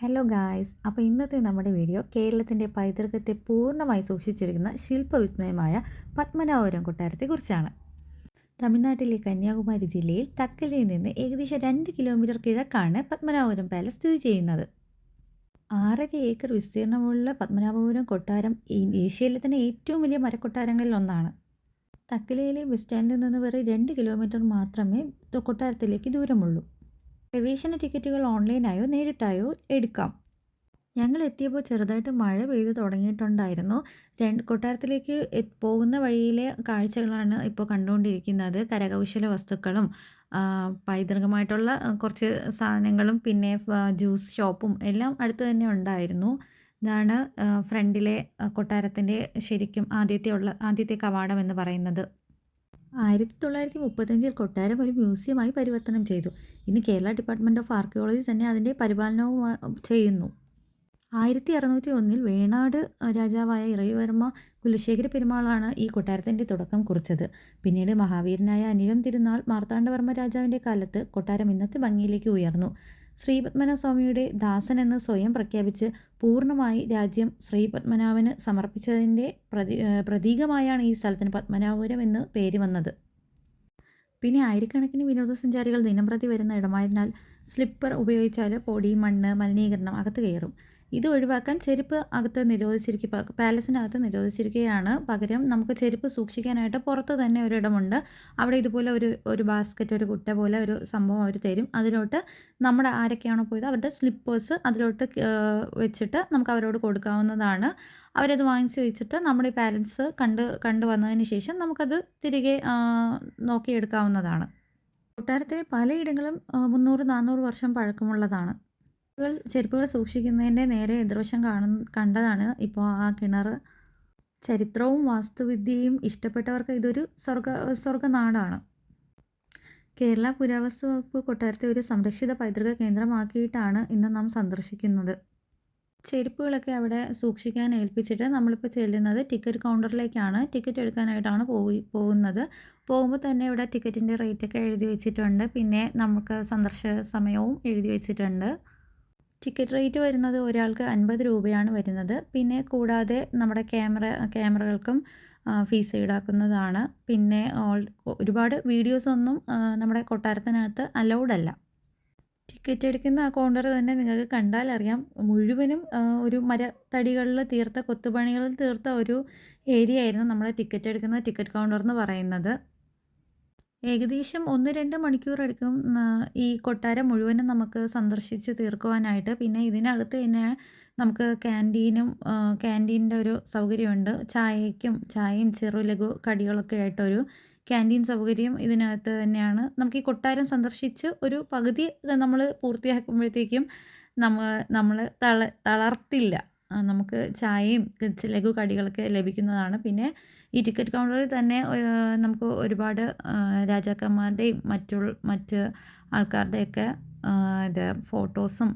Hello guys അപ്പോൾ ഇന്നത്തെ നമ്മുടെ വീഡിയോ കേരളത്തിന്റെ പൈതൃകത്തെ പൂർണമായി സൂക്ഷിച്ചിരിക്കുന്ന ശില്പവിസ്മയമായ പത്മനാഭപുരം കൊട്ടാരത്തെക്കുറിച്ചാണ് തമിഴ്നാട്ടിലെ കന്യാകുമാരി ജില്ലയിൽ തക്കലിൽ നിന്ന് ഏകദേശം രണ്ട് കിലോമീറ്റർ കിഴക്കാണ് പത്മനാഭപുരം പാലസ് സ്ഥിതി ചെയ്യുന്നത്. ആറര ഏക്കർ വിസ്തീർണമുള്ള പത്മനാഭപുരം കൊട്ടാരം ഏഷ്യയിലെ തന്നെ ഏറ്റവും വലിയ മരക്കൊട്ടാരങ്ങളിൽ ഒന്നാണ്. തക്കലയിലെ ബസ് സ്റ്റാൻഡിൽ നിന്ന് വെറും രണ്ട് കിലോമീറ്റർ മാത്രമേ കൊട്ടാരത്തിലേക്ക് ദൂരമുള്ളൂ. പ്രവേശന ടിക്കറ്റുകൾ ഓൺലൈനായോ നേരിട്ടായോ എടുക്കാം. ഞങ്ങൾ എത്തിയപ്പോൾ ചെറുതായിട്ട് മഴ പെയ്ത് തുടങ്ങിയിട്ടുണ്ടായിരുന്നു. രണ്ട് കൊട്ടാരത്തിലേക്ക് പോകുന്ന വഴിയിലെ കാഴ്ചകളാണ് ഇപ്പോൾ കണ്ടുകൊണ്ടിരിക്കുന്നത്. കരകൗശല വസ്തുക്കളും പൈതൃകമായിട്ടുള്ള കുറച്ച് സാധനങ്ങളും പിന്നെ ജ്യൂസ് ഷോപ്പും എല്ലാം അടുത്ത് തന്നെ ഉണ്ടായിരുന്നു. ഇതാണ് ഫ്രണ്ടിലെ കൊട്ടാരത്തിന്റെ ശരിക്കും ആദ്യത്തെ ഉള്ള ആദ്യത്തെ കവാടം എന്ന് പറയുന്നത്. ആയിരത്തി തൊള്ളായിരത്തി മുപ്പത്തഞ്ചിൽ കൊട്ടാരം ഒരു മ്യൂസിയമായി പരിവർത്തനം ചെയ്തു. ഇന്ന് കേരള ഡിപ്പാർട്ട്മെന്റ് ഓഫ് ആർക്കിയോളജി തന്നെ അതിന്റെ പരിപാലനവും ചെയ്യുന്നു. ആയിരത്തി അറുന്നൂറ്റി ഒന്നിൽ വേണാട് രാജാവായ ഇറയുവർമ്മ കുലശേഖര പെരുമാളാണ് ഈ കൊട്ടാരത്തിന്റെ തുടക്കം കുറിച്ചത്. പിന്നീട് മഹാവീരനായ അനിഴം തിരുനാൾ മാർത്താണ്ഡവർമ്മ രാജാവിന്റെ കാലത്ത് കൊട്ടാരം ഇന്നത്തെ ഭംഗിയിലേക്ക് ഉയർന്നു. ശ്രീപത്മനാഭസ്വാമിയുടെ ദാസൻ എന്ന് സ്വയം പ്രഖ്യാപിച്ച് പൂർണമായി രാജ്യം ശ്രീപത്മനാഭന് സമർപ്പിച്ചതിന്റെ പ്രതി പ്രതീകമായാണ് ഈ സ്ഥലത്തിന് പത്മനാഭപുരം എന്ന് പേര് വന്നത്. പിന്നെ ആയിരക്കണക്കിന് വിനോദസഞ്ചാരികൾ ദിനംപ്രതി വരുന്ന ഇടമായതിനാൽ സ്ലിപ്പർ ഉപയോഗിച്ചാൽ പൊടി മണ്ണ് മലിനീകരണം അകത്ത് കയറും. ഇത് ഒഴിവാക്കാൻ ചെരുപ്പ് അകത്ത് നിരോധിച്ചിരിക്കുക പാലസിനകത്ത് നിരോധിച്ചിരിക്കുകയാണ്. പകരം നമുക്ക് ചെരുപ്പ് സൂക്ഷിക്കാനായിട്ട് പുറത്ത് തന്നെ ഒരിടമുണ്ട്. അവിടെ ഇതുപോലെ ഒരു ഒരു ബാസ്ക്കറ്റ് ഒരു കുട്ട പോലെ ഒരു സംഭവം അവർ തരും. അതിലോട്ട് നമ്മുടെ ആരൊക്കെയാണോ പോയത് അവരുടെ സ്ലിപ്പേഴ്സ് അതിലോട്ട് വെച്ചിട്ട് നമുക്ക് അവരോട് കൊടുക്കാവുന്നതാണ്. അവരത് വാങ്ങിച്ചു വെച്ചിട്ട് നമ്മുടെ പാരൻസ് കണ്ട് കണ്ടു വന്നതിന് ശേഷം നമുക്കത് തിരികെ നോക്കിയെടുക്കാവുന്നതാണ്. കൊട്ടാരത്തിലെ പലയിടങ്ങളും മുന്നൂറ് നാനൂറ് വർഷം പഴക്കമുള്ളതാണ്. ചെരുപ്പുകൾ ചെരുപ്പുകൾ സൂക്ഷിക്കുന്നതിന്റെ നേരെ എതിർവശം കാണുന്ന കണ്ടതാണ് ഇപ്പോൾ ആ കിണർ. ചരിത്രവും വാസ്തുവിദ്യയും ഇഷ്ടപ്പെട്ടവർക്ക് ഇതൊരു സ്വർഗ സ്വർഗനാടാണ്. കേരള പുരാവസ്തു വകുപ്പ് കൊട്ടാരത്തെ ഒരു സംരക്ഷിത പൈതൃക കേന്ദ്രമാക്കിയിട്ടാണ് ഇന്ന് നാം സന്ദർശിക്കുന്നത്. ചെരുപ്പുകളൊക്കെ അവിടെ സൂക്ഷിക്കാൻ ഏൽപ്പിച്ചിട്ട് നമ്മളിപ്പോൾ ചെല്ലുന്നത് ടിക്കറ്റ് കൗണ്ടറിലേക്കാണ്. ടിക്കറ്റ് എടുക്കാനായിട്ടാണ് പോയി പോകുന്നത്. പോകുമ്പോൾ തന്നെ ഇവിടെ ടിക്കറ്റിന്റെ റേറ്റൊക്കെ എഴുതി വെച്ചിട്ടുണ്ട്. പിന്നെ നമുക്ക് സന്ദർശക സമയവും എഴുതി വെച്ചിട്ടുണ്ട്. ടിക്കറ്റ് റേറ്റ് വരുന്നത് ഒരാൾക്ക് അൻപത് രൂപയാണ് വരുന്നത്. പിന്നെ കൂടാതെ നമ്മുടെ ക്യാമറ ക്യാമറകൾക്കും ഫീസ് ഈടാക്കുന്നതാണ്. പിന്നെ ഓൾ ഒരുപാട് വീഡിയോസൊന്നും നമ്മുടെ കൊട്ടാരത്തിനകത്ത് അലൗഡ് അല്ല. ടിക്കറ്റ് എടുക്കുന്ന ആ കൗണ്ടർ തന്നെ നിങ്ങൾക്ക് കണ്ടാൽ അറിയാം. മുഴുവനും ഒരു മരത്തടികളിൽ തീർത്ത കൊത്തുപണികളിൽ തീർത്ത ഒരു ഏരിയ ആയിരുന്നു നമ്മുടെ ടിക്കറ്റ് എടുക്കുന്ന ടിക്കറ്റ് കൗണ്ടർ എന്ന് പറയുന്നത്. ഏകദേശം ഒന്ന് രണ്ട് മണിക്കൂർ എടുക്കും ഈ കൊട്ടാരം മുഴുവനും നമുക്ക് സന്ദർശിച്ച് തീർക്കുവാനായിട്ട്. പിന്നെ ഇതിനകത്ത് തന്നെ നമുക്ക് ക്യാന്റീനും ക്യാന്റീന്റെ ഒരു സൗകര്യമുണ്ട്. ചായയ്ക്കും ചായയും ചെറു ലഘു കടികളൊക്കെ ആയിട്ടൊരു ക്യാന്റീൻ സൗകര്യം ഇതിനകത്ത് തന്നെയാണ്. നമുക്ക് ഈ കൊട്ടാരം സന്ദർശിച്ച് ഒരു പകുതി നമ്മൾ പൂർത്തിയാക്കുമ്പോഴത്തേക്കും നമ്മൾ നമ്മൾ തള തളർത്തില്ല. നമുക്ക് ചായയും ലഘു കടികളൊക്കെ ലഭിക്കുന്നതാണ്. പിന്നെ ഈ ടിക്കറ്റ് കൗണ്ടറിൽ തന്നെ നമുക്ക് ഒരുപാട് രാജാക്കന്മാരുടെയും മറ്റുള്ള മറ്റ് ആൾക്കാരുടെയൊക്കെ ഇത് ഫോട്ടോസും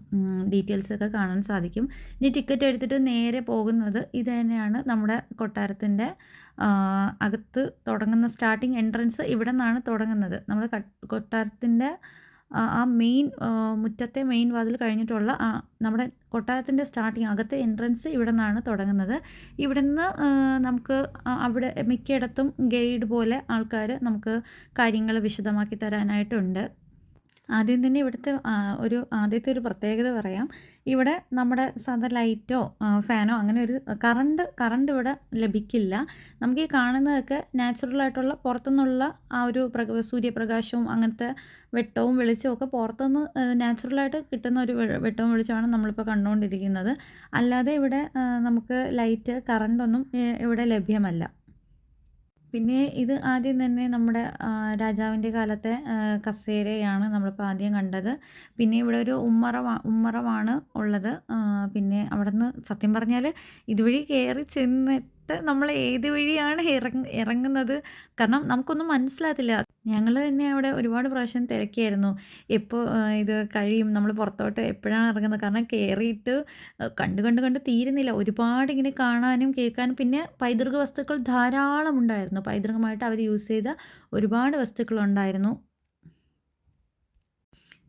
ഡീറ്റെയിൽസൊക്കെ കാണാൻ സാധിക്കും. ഇനി ടിക്കറ്റ് എടുത്തിട്ട് നേരെ പോകുന്നത് ഇത് തന്നെയാണ് നമ്മുടെ കൊട്ടാരത്തിന്റെ അകത്ത് തുടങ്ങുന്ന സ്റ്റാർട്ടിങ് എൻട്രൻസ് ഇവിടെ നിന്നാണ് തുടങ്ങുന്നത്. നമ്മുടെ കട്ട്- കൊട്ടാരത്തിന്റെ ആ മെയിൻ മുറ്റത്തെ മെയിൻ വാതിൽ കഴിഞ്ഞിട്ടുള്ള നമ്മുടെ കൊട്ടാരത്തിന്റെ സ്റ്റാർട്ടിങ് അകത്തെ എൻട്രൻസ് ഇവിടെ നിന്നാണ് തുടങ്ങുന്നത്. ഇവിടെ നിന്ന് നമുക്ക് അവിടെ മിക്കയിടത്തും ഗൈഡ് പോലെ ആൾക്കാർ നമുക്ക് കാര്യങ്ങൾ വിശദമാക്കി തരാനായിട്ടുണ്ട്. ആദ്യം തന്നെ ഇവിടുത്തെ ഒരു ആദ്യത്തെ ഒരു പ്രത്യേകത പറയാം. ഇവിടെ നമ്മുടെ സാധാ ലൈറ്റോ ഫാനോ അങ്ങനെ ഒരു കറണ്ട് കറണ്ട് ഇവിടെ ലഭിക്കില്ല. നമുക്ക് ഈ കാണുന്നതൊക്കെ നാച്ചുറലായിട്ടുള്ള പുറത്തുനിന്നുള്ള ആ ഒരു പ്രക സൂര്യപ്രകാശവും അങ്ങനത്തെ വെട്ടവും വെളിച്ചവും ഒക്കെ പുറത്തുനിന്ന് നാച്ചുറലായിട്ട് കിട്ടുന്ന ഒരു വെട്ടവും വെളിച്ചമാണ് നമ്മളിപ്പോൾ കണ്ടുകൊണ്ടിരിക്കുന്നത്. അല്ലാതെ ഇവിടെ നമുക്ക് ലൈറ്റ് കറണ്ടൊന്നും ഇവിടെ ലഭ്യമല്ല. പിന്നെ ഇത് ആദ്യം തന്നെ നമ്മുടെ രാജാവിന്റെ കാലത്തെ കസേരയാണ് നമ്മളിപ്പോൾ ആദ്യം കണ്ടത്. പിന്നെ ഇവിടെ ഒരു ഉമ്മറ ഉമ്മറമാണ് ഉള്ളത്. പിന്നെ അവിടെ നിന്ന് സത്യം പറഞ്ഞാൽ ഇതുവഴി കയറി ചെന്നിട്ട് നമ്മൾ ഏത് വഴിയാണ് ഇറങ്ങ ഇറങ്ങുന്നത്? കാരണം നമുക്കൊന്നും മനസ്സിലാകത്തില്ല. ഞങ്ങൾ തന്നെ അവിടെ ഒരുപാട് പ്രാവശ്യം തിരക്കിയായിരുന്നു. എപ്പോൾ ഇത് കഴിയും നമ്മൾ പുറത്തോട്ട് എപ്പോഴാണ് ഇറങ്ങുന്നത്? കാരണം കയറിയിട്ട് കണ്ട് കണ്ട് കണ്ട് തീരുന്നില്ല. ഒരുപാട് ഇങ്ങനെ കാണാനും കേൾക്കാനും. പിന്നെ പൈതൃക വസ്തുക്കൾ ധാരാളം ഉണ്ടായിരുന്നു. പൈതൃകമായിട്ട് അവർ യൂസ് ചെയ്ത ഒരുപാട് വസ്തുക്കളുണ്ടായിരുന്നു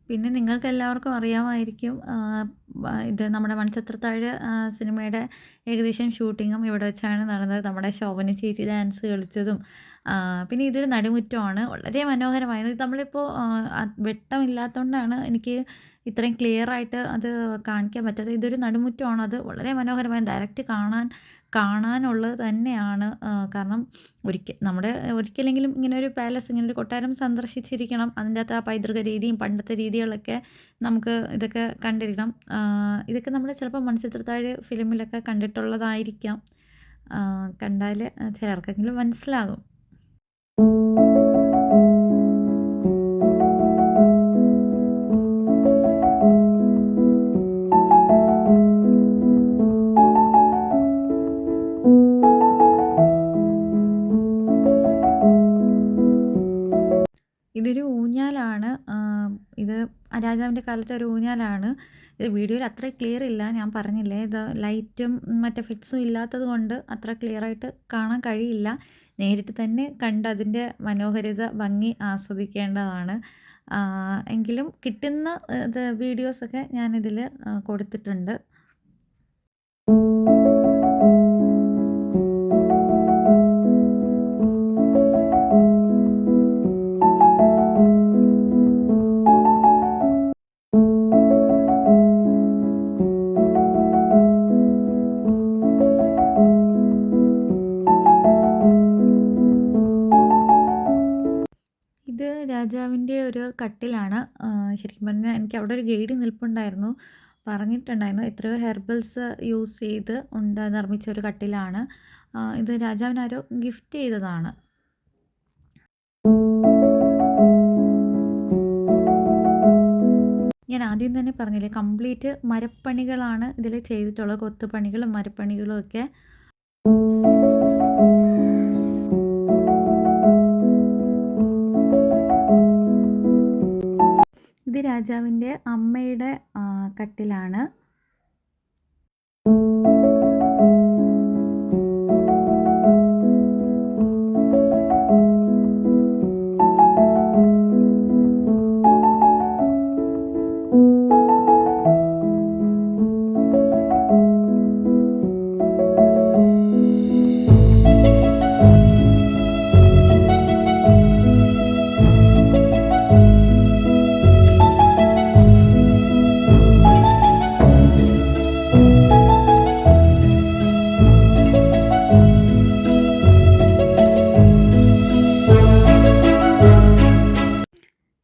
പിന്നെ നിങ്ങൾക്ക് എല്ലാവർക്കും അറിയാമായിരിക്കും ഇത് നമ്മുടെ മൺചത്രത്താഴ് സിനിമയുടെ ഏകദേശം ഷൂട്ടിങ്ങും ഇവിടെ വെച്ചാണ് നടന്നത്. നമ്മുടെ ശോഭന ചേച്ചി ഡാൻസ് കളിച്ചതും പിന്നെ ഇതൊരു നടുമുറ്റമാണ്. വളരെ മനോഹരമായത്. നമ്മളിപ്പോൾ വെട്ടമില്ലാത്തതുകൊണ്ടാണ് എനിക്ക് ഇത്രയും ക്ലിയർ ആയിട്ട് അത് കാണിക്കാൻ പറ്റാത്തത്. ഇതൊരു നടുമുറ്റമാണ്. അത് വളരെ മനോഹരമായി ഡയറക്റ്റ് കാണാൻ കാണാനുള്ളത് തന്നെയാണ്. കാരണം ഒരിക്കൽ നമ്മുടെ ഒരിക്കലെങ്കിലും ഇങ്ങനെ ഒരു പാലസ് ഇങ്ങനെ ഒരു കൊട്ടാരം സന്ദർശിച്ചിരിക്കണം. അതിന്റെ അകത്ത് ആ പൈതൃക രീതിയും പണ്ടത്തെ രീതികളൊക്കെ നമുക്ക് ഇതൊക്കെ കണ്ടിരിക്കണം. ഇതൊക്കെ നമ്മൾ ചിലപ്പോൾ മൺചിത്രത്താഴ് ഫിലിമിലൊക്കെ കണ്ടിട്ടുള്ളതായിരിക്കാം. കണ്ടാൽ ചിലർക്കെങ്കിലും മനസ്സിലാകും. ഇതൊരു രാജാവിന്റെ കാലത്തെ ഒരു ഊഞ്ഞാലാണ്. ഇത് വീഡിയോയിൽ അത്ര ക്ലിയർ ഇല്ല ഞാൻ പറഞ്ഞില്ലേ? ഇത് ലൈറ്റും മറ്റേ ഫിക്സും ഇല്ലാത്തത് കൊണ്ട് അത്ര ക്ലിയർ ആയിട്ട് കാണാൻ കഴിയില്ല. നേരിട്ട് തന്നെ കണ്ട് അതിന്റെ മനോഹരിത ഭംഗി ആസ്വദിക്കേണ്ടതാണ്. എങ്കിലും കിട്ടുന്ന വീഡിയോസൊക്കെ ഞാനിതിൽ കൊടുത്തിട്ടുണ്ട്. കട്ടിലാണ്. ശരിക്കും പറഞ്ഞാൽ എനിക്ക് അവിടെ ഒരു ഗൈഡ് നിൽപ്പുണ്ടായിരുന്നു. പറഞ്ഞിട്ടുണ്ടായിരുന്നു എത്രയോ ഹെർബൽസ് യൂസ് ചെയ്ത് ഉണ്ട് നിർമ്മിച്ച ഒരു കട്ടിലാണ്. ഇത് രാജാവിനാരോ ഗിഫ്റ്റ് ചെയ്തതാണ്. ഞാൻ ആദ്യം തന്നെ പറഞ്ഞില്ലേ കംപ്ലീറ്റ് മരപ്പണികളാണ് ഇതിൽ ചെയ്തിട്ടുള്ളത്. കൊത്തുപണികളും മരപ്പണികളും ഒക്കെ. ഇത് രാജാവിന്റെ അമ്മയുടെ കട്ടിലാണ്.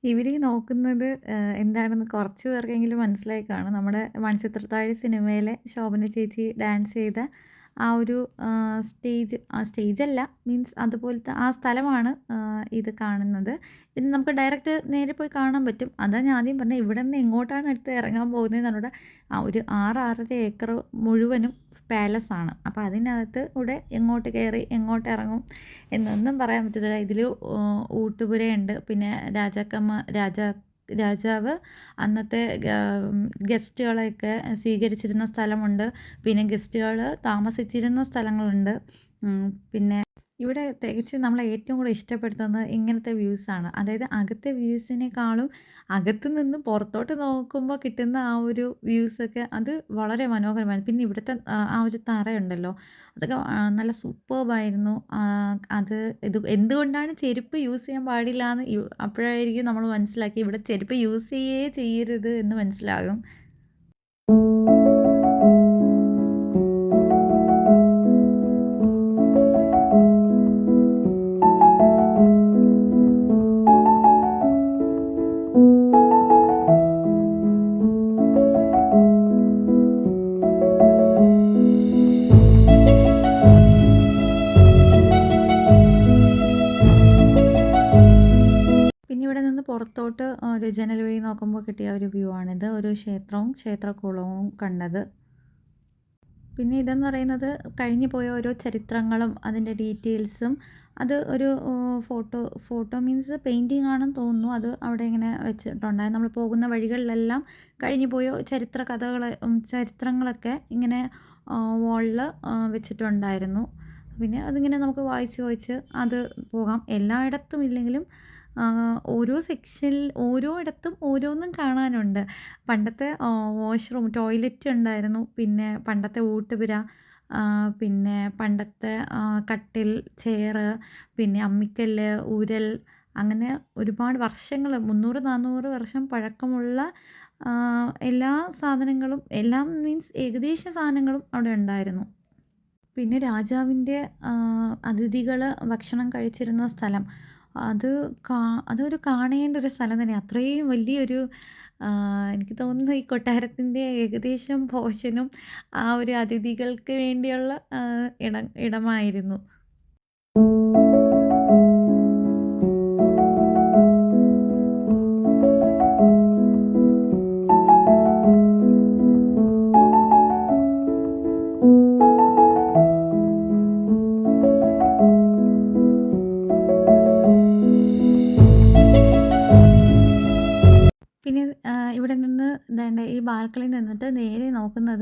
ഇവർ നോക്കുന്നത് എന്താണെന്ന് കുറച്ച് പേർക്കെങ്കിലും മനസ്സിലായി കാണും. നമ്മുടെ മൺചിത്രത്താഴ് സിനിമയിലെ ശോഭന ചേച്ചി ഡാൻസ് ചെയ്ത ആ ഒരു സ്റ്റേജ് ആ സ്റ്റേജല്ല മീൻസ് അതുപോലത്തെ ആ സ്ഥലമാണ് ഇത് കാണുന്നത്. ഇതിന് നമുക്ക് ഡയറക്റ്റ് നേരെ പോയി കാണാൻ പറ്റും. അതാണ് ഞാൻ ആദ്യം പറഞ്ഞത് ഇവിടെ നിന്ന് എങ്ങോട്ടാണ് അടുത്ത് ഇറങ്ങാൻ പോകുന്നത് നമ്മുടെ ആ ഒരു ആറ് ആറര ഏക്കർ മുഴുവനും പാലസ് ആണ് അപ്പോൾ അതിനകത്ത് കൂടെ എങ്ങോട്ട് കയറി എങ്ങോട്ട് ഇറങ്ങും എന്നൊന്നും പറയാൻ പറ്റത്തില്ല. ഇതിൽ ഊട്ടുപുരയുണ്ട്. പിന്നെ രാജാക്കന്മാർ രാജ രാജാവ് അന്നത്തെ ഗസ്റ്റുകളെയൊക്കെ സ്വീകരിച്ചിരുന്ന സ്ഥലമുണ്ട്. പിന്നെ ഗസ്റ്റുകൾ താമസിച്ചിരുന്ന സ്ഥലങ്ങളുണ്ട്. പിന്നെ ഇവിടെ തികച്ച് നമ്മളെ ഏറ്റവും കൂടുതൽ ഇഷ്ടപ്പെടുത്തുന്നത് ഇങ്ങനത്തെ വ്യൂസാണ് അതായത് അകത്തെ വ്യൂസിനേക്കാളും അകത്ത് നിന്ന് പുറത്തോട്ട് നോക്കുമ്പോൾ കിട്ടുന്ന ആ ഒരു വ്യൂസൊക്കെ അത് വളരെ മനോഹരമായിരുന്നു. പിന്നെ ഇവിടുത്തെ ആ ഒരു തറയുണ്ടല്ലോ അതൊക്കെ നല്ല സൂപ്പർബായിരുന്നു അത് ഇത് എന്തുകൊണ്ടാണ് ചെരുപ്പ് യൂസ് ചെയ്യാൻ പാടില്ല എന്ന് അപ്പോഴായിരിക്കും നമ്മൾ മനസ്സിലാക്കി ഇവിടെ ചെരുപ്പ് യൂസ് ചെയ്യേ ചെയ്യരുത് എന്ന് മനസ്സിലാകും. പുറത്തോട്ട് ഒരു ജനൽ വഴി നോക്കുമ്പോൾ കിട്ടിയ ഒരു വ്യൂ ആണിത്. ഒരു ക്ഷേത്രവും ക്ഷേത്രക്കുളവും കണ്ടത്. പിന്നെ ഇതെന്ന് പറയുന്നത് കഴിഞ്ഞു പോയ ഓരോ ചരിത്രങ്ങളും അതിന്റെ ഡീറ്റെയിൽസും അത് ഒരു ഫോട്ടോ ഫോട്ടോ മീൻസ് പെയിന്റിങ് ആണെന്ന് തോന്നുന്നു. അത് അവിടെ ഇങ്ങനെ വെച്ചിട്ടുണ്ടായി നമ്മൾ പോകുന്ന വഴികളിലെല്ലാം കഴിഞ്ഞു പോയ ചരിത്ര കഥകൾ ചരിത്രങ്ങളൊക്കെ ഇങ്ങനെ വാളിൽ വെച്ചിട്ടുണ്ടായിരുന്നു. പിന്നെ അതിങ്ങനെ നമുക്ക് വായിച്ച് വായിച്ച് അത് പോകാം. എല്ലായിടത്തും ഇല്ലെങ്കിലും ഓരോ സെക്ഷനിൽ ഓരോ ഇടത്തും ഓരോന്നും കാണാനുണ്ട്. പണ്ടത്തെ വാഷ്റൂം ടോയ്ലറ്റ് ഉണ്ടായിരുന്നു. പിന്നെ പണ്ടത്തെ ഊട്ടുപുര പിന്നെ പണ്ടത്തെ കട്ടിൽ ചെയറ് പിന്നെ അമ്മിക്കല്ല് ഉരൽ അങ്ങനെ ഒരുപാട് വർഷങ്ങൾ മുന്നൂറ് നാന്നൂറ് വർഷം പഴക്കമുള്ള എല്ലാ സാധനങ്ങളും എല്ലാം മീൻസ് ഏകദേശ സാധനങ്ങളും അവിടെ ഉണ്ടായിരുന്നു. പിന്നെ രാജാവിന്റെ അതിഥികൾ ഭക്ഷണം കഴിച്ചിരുന്ന സ്ഥലം. അത് കാ അതൊരു കാണേണ്ട ഒരു സ്ഥലം തന്നെ. അത്രയും വലിയൊരു എനിക്ക് തോന്നുന്നു ഈ കൊട്ടാരത്തിന്റെ ഏകദേശം പോഷനും ആ ഒരു അതിഥികൾക്ക് വേണ്ടിയുള്ള ഇടം ഇടമായിരുന്നു.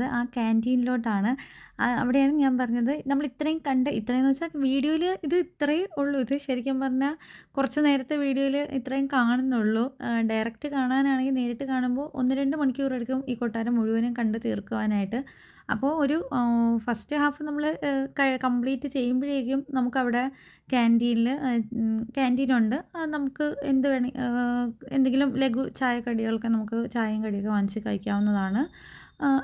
നോക്കുന്നത് ആ ക്യാന്റീനിലോട്ടാണ് അവിടെയാണ് ഞാൻ പറഞ്ഞത്. നമ്മൾ ഇത്രയും കണ്ട് ഇത്രയും എന്ന് വെച്ചാൽ വീഡിയോയിൽ ഇത് ഇത്രയേ ഉള്ളൂ. ഇത് ശരിക്കും പറഞ്ഞാൽ കുറച്ച് നേരത്തെ വീഡിയോയിൽ ഇത്രയും കാണുന്നുള്ളൂ. ഡയറക്റ്റ് കാണാനാണെങ്കിൽ നേരിട്ട് കാണുമ്പോൾ ഒന്ന് രണ്ട് മണിക്കൂർ എടുക്കും ഈ കൊട്ടാരം മുഴുവനും കണ്ട് തീർക്കുവാനായിട്ട്. അപ്പോൾ ഒരു ഫസ്റ്റ് ഹാഫ് നമ്മൾ കംപ്ലീറ്റ് ചെയ്യുമ്പോഴേക്കും നമുക്കവിടെ ക്യാന്റീനിൽ ക്യാന്റീനുണ്ട് നമുക്ക് എന്ത് വേണേ എന്തെങ്കിലും ലഘു ചായക്കടികളൊക്കെ നമുക്ക് ചായയും കടിയൊക്കെ വാങ്ങിച്ച് കഴിക്കാവുന്നതാണ്.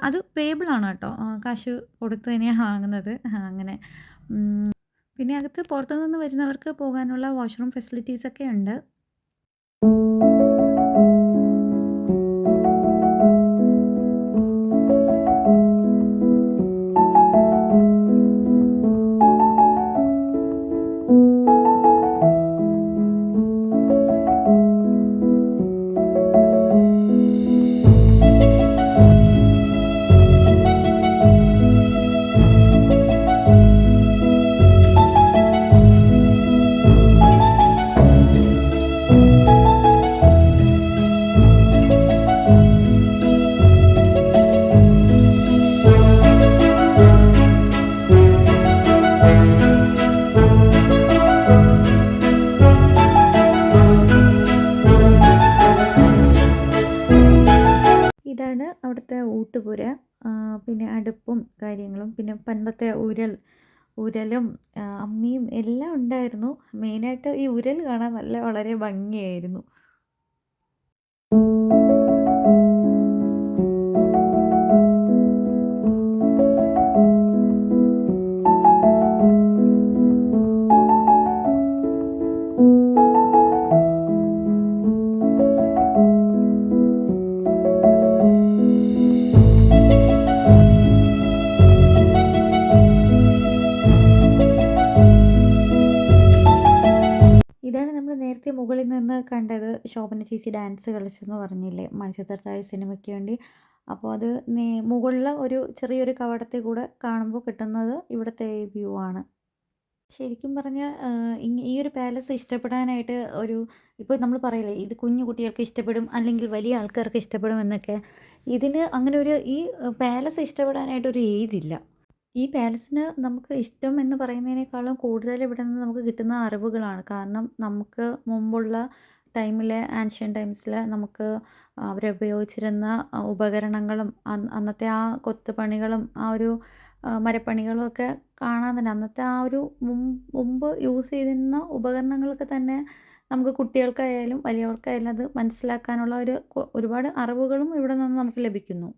അത് പേബിൾ ആണ് കേട്ടോ. കാശ് കൊടുത്ത് തന്നെയാണ് വാങ്ങുന്നത്. അങ്ങനെ. പിന്നെ അകത്ത് പുറത്തുനിന്ന് വരുന്നവർക്ക് പോകാനുള്ള വാഷ്റൂം ഫെസിലിറ്റീസൊക്കെ ഉണ്ട്. പിന്നെ കാര്യങ്ങളും പിന്നെ പണ്ടത്തെ ഉരൽ ഉരലും അമ്മിയും എല്ലാം ഉണ്ടായിരുന്നു. മെയിനായിട്ട് ഈ ഉരൽ കാണാൻ നല്ല വളരെ ഭംഗിയായിരുന്നു. ശോഭന ചേച്ചി ഡാൻസ് കളിച്ചെന്ന് പറഞ്ഞില്ലേ? മണിച്ചിത്രത്താഴ് സിനിമയ്ക്ക് വേണ്ടി. അപ്പോൾ അത് മുകളിൽ ഒരു ചെറിയൊരു കവടത്തിൽ കൂടെ കാണുമ്പോൾ കിട്ടുന്നത് ഇവിടുത്തെ വ്യൂ ആണ്. ശരിക്കും പറഞ്ഞാൽ ഈ ഒരു പാലസ് ഇഷ്ടപ്പെടാനായിട്ട് ഒരു ഇപ്പോൾ നമ്മൾ പറയില്ലേ ഇത് കുഞ്ഞു കുട്ടികൾക്ക് ഇഷ്ടപ്പെടും അല്ലെങ്കിൽ വലിയ ആൾക്കാർക്ക് ഇഷ്ടപ്പെടും എന്നൊക്കെ. ഇതിന് അങ്ങനെ ഒരു ഈ പാലസ് ഇഷ്ടപ്പെടാനായിട്ട് ഒരു ഏജ് ഇല്ല. ഈ പാലസിന് നമുക്ക് ഇഷ്ടം എന്ന് പറയുന്നതിനേക്കാളും കൂടുതൽ ഇവിടെ നിന്ന് നമുക്ക് കിട്ടുന്ന അറിവുകളാണ്. കാരണം നമുക്ക് മുമ്പുള്ള ടൈമിലെ ആൻഷ്യൻ ടൈംസിൽ നമുക്ക് അവരുപയോഗിച്ചിരുന്ന ഉപകരണങ്ങളും അന്നത്തെ ആ കൊത്തുപണികളും ആ ഒരു മരപ്പണികളും ഒക്കെ കാണാൻ തന്നെ അന്നത്തെ ആ ഒരു മുമ്പ് യൂസ് ചെയ്തിരുന്ന ഉപകരണങ്ങളൊക്കെ തന്നെ നമുക്ക് കുട്ടികൾക്കായാലും വലിയവർക്കായാലും അത് മനസ്സിലാക്കാനുള്ള ഒരു ഒരുപാട് അറിവുകളും ഇവിടെ നിന്ന് നമുക്ക് ലഭിക്കുന്നു.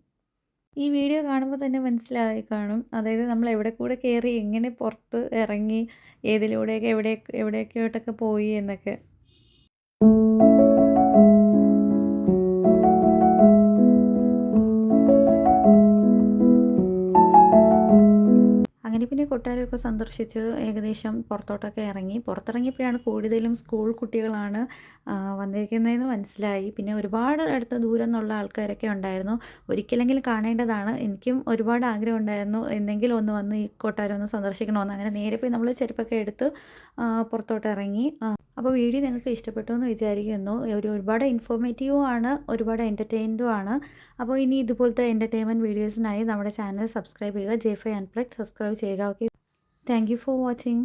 ഈ വീഡിയോ കാണുമ്പോൾ തന്നെ മനസ്സിലായി കാണും. അതായത് നമ്മൾ എവിടെ കൂടെ കയറി എങ്ങനെ പുറത്ത് ഇറങ്ങി ഏതിലൂടെയൊക്കെ എവിടെ എവിടെയൊക്കെയോട്ടൊക്കെ പോയി എന്നൊക്കെ. അങ്ങനെ പിന്നെ കൊട്ടാരമൊക്കെ സന്ദർശിച്ച് ഏകദേശം പുറത്തോട്ടൊക്കെ ഇറങ്ങി. പുറത്തിറങ്ങിയപ്പോഴാണ് കൂടുതലും സ്കൂൾ കുട്ടികളാണ് വന്നിരിക്കുന്നതെന്ന് മനസ്സിലായി. പിന്നെ ഒരുപാട് അടുത്ത ദൂരം എന്നുള്ള ആൾക്കാരൊക്കെ ഉണ്ടായിരുന്നു. ഒരിക്കലെങ്കിലും കാണേണ്ടതാണ്. എനിക്കും ഒരുപാട് ആഗ്രഹം ഉണ്ടായിരുന്നു. എന്തെങ്കിലും ഒന്ന് വന്ന് ഈ കൊട്ടാരം ഒന്ന് സന്ദർശിക്കണമെന്ന്. അങ്ങനെ നേരെ പോയി നമ്മൾ ചെരുപ്പൊക്കെ എടുത്ത് പുറത്തോട്ട് ഇറങ്ങി. അപ്പോൾ വീഡിയോ നിങ്ങൾക്ക് ഇഷ്ടപ്പെട്ടു എന്ന് വിചാരിക്കുന്നു. ഒരു ഒരുപാട് ഇൻഫോർമേറ്റീവും ആണ് ഒരുപാട് എന്റർടൈൻഡും ആണ്. അപ്പോൾ ഇനി ഇതുപോലത്തെ എന്റർടൈൻമെന്റ് വീഡിയോസിനായി നമ്മുടെ ചാനൽ സബ്സ്ക്രൈബ് ചെയ്യുക. ജെ ഫൈ അൺപ്ലഗ് സബ്സ്ക്രൈബ് ചെയ്യുക. Okay thank you for watching